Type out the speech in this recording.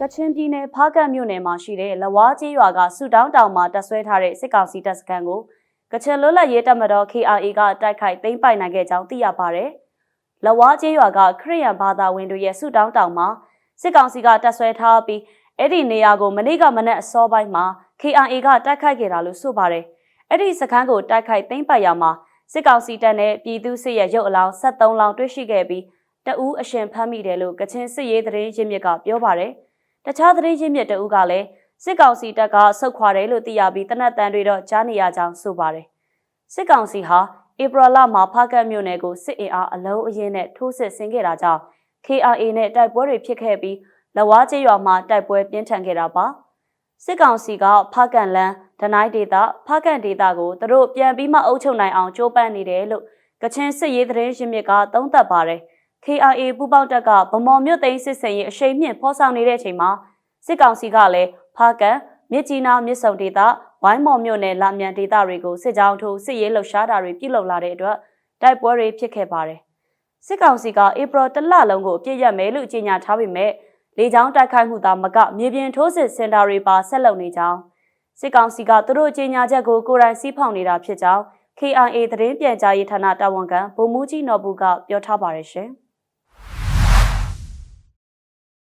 ကချင်ပြည်နယ်ဖားကတ်မြို့နယ်မှာရှိတဲ့လဝါးကြီးရွာကဆူတောင်းတောင်မှာတပ်ဆွဲထားတဲ့စစ်ကောင်စီတပ်စခန်းကိုကချင်လွတ်လပ်ရေးတပ်မတော် KRA ကတိုက်ခိုက်သိမ်းပိုက်နိုင်ခဲ့ကြောင်းသိရပါတယ်။လဝါးကြီးရွာကခရစ်ယာန်ဘာသာဝင်တွေရဲ့ဆူတောင်းတောင်မှာစစ်ကောင်စီကတပ်ဆွဲထားပြီးအဲ့ဒီနေရာကိုမနေ့ကမနက်အစောပိုင်းမှာ KRA ကတိုက်ခိုက်ခဲ့တာလို့ဆိုပါတယ်။အဲ့ဒီစခန်းကိုတိုက်ခိုက်သိမ်းပိုက်ရမှာစစ်ကောင်စီတပ်နဲ့ပြည်သူစစ်ရဲ့ရုပ်အလောင်း73လောင်းတွေ့ရှိခဲ့ပြီးတအူးအရှင်ဖမ်းမိတယ်လို့ကချင်စစ်ရေးသတင်းရင်းမြစ်ကပြောပါတယ်။ တခြားသတင်းရင်းမြစ်တအူးကလည်းစစ်ကောင်စီတပ်ကဆုတ်ခွာတယ်လို့သိရပြီးတနက်တန်တွေတော့ကြားနေရကြောင်းဆိုပါတယ်။စစ်ကောင်စီဟာဧပြီလမှာဖားကတ်မြို့နယ်ကိုစစ်အင်အားအလုံးအင်းနဲ့ထိုးစစ်ဆင်ခဲ့တာကြောင့် KRA နဲ့တိုက်ပွဲတွေဖြစ်ခဲ့ပြီးလဝါကျေးရွာမှာတိုက်ပွဲပြင်းထန်ခဲ့တာပါ။စစ်ကောင်စီကဖားကန်လန်းဒနိုင်ဒေတာဖားကန်ဒေတာကိုသူတို့ပြန်ပြီးမှအုပ်ချုပ်နိုင်အောင်ကြိုးပမ်းနေတယ်လို့ကချင်စစ်ရေးသတင်းရင်းမြစ်ကသုံးသပ်ပါတယ်။ KRA ပူးပေါင်းတပ်ကဗမော်မြို့သိမ်းစစ်စင်ရေးအရှိန်မြင့်ဖော်ဆောင်နေတဲ့အချိန်မှာစစ်ကောင်စီကလည်းဖားကန်မြစ်ကြီးနားမြစ်ဆုံဒေတာဝိုင်းမော်မြို့နယ်လာမြန်ဒေတာတွေကိုစစ်ကြောင်းထိုးစစ်ရေးလှုပ်ရှားတာတွေပြုလုပ်လာတဲ့အတွက်တိုက်ပွဲတွေဖြစ်ခဲ့ပါတယ်။စစ်ကောင်စီကဧပြီတလလုံးကိုအပြစ်ရမယ်လို့ကြေညာထားပေမဲ့လေကြောင်းတိုက်ခိုက်မှုသာမကမြေပြင်ထိုးစစ်စင်တာတွေပါဆက်လုပ်နေကြောင်းစစ်ကောင်စီကသူတို့ကြေညာချက်ကိုကိုယ်တိုင်စီးဖောက်နေတာဖြစ်ကြောင်း KIA သတင်းပြန်ကြားရေးဌာနတာဝန်ခံဗိုလ်မှူးကြီးနော်ဘူးကပြောထားပါတယ်ရှင်။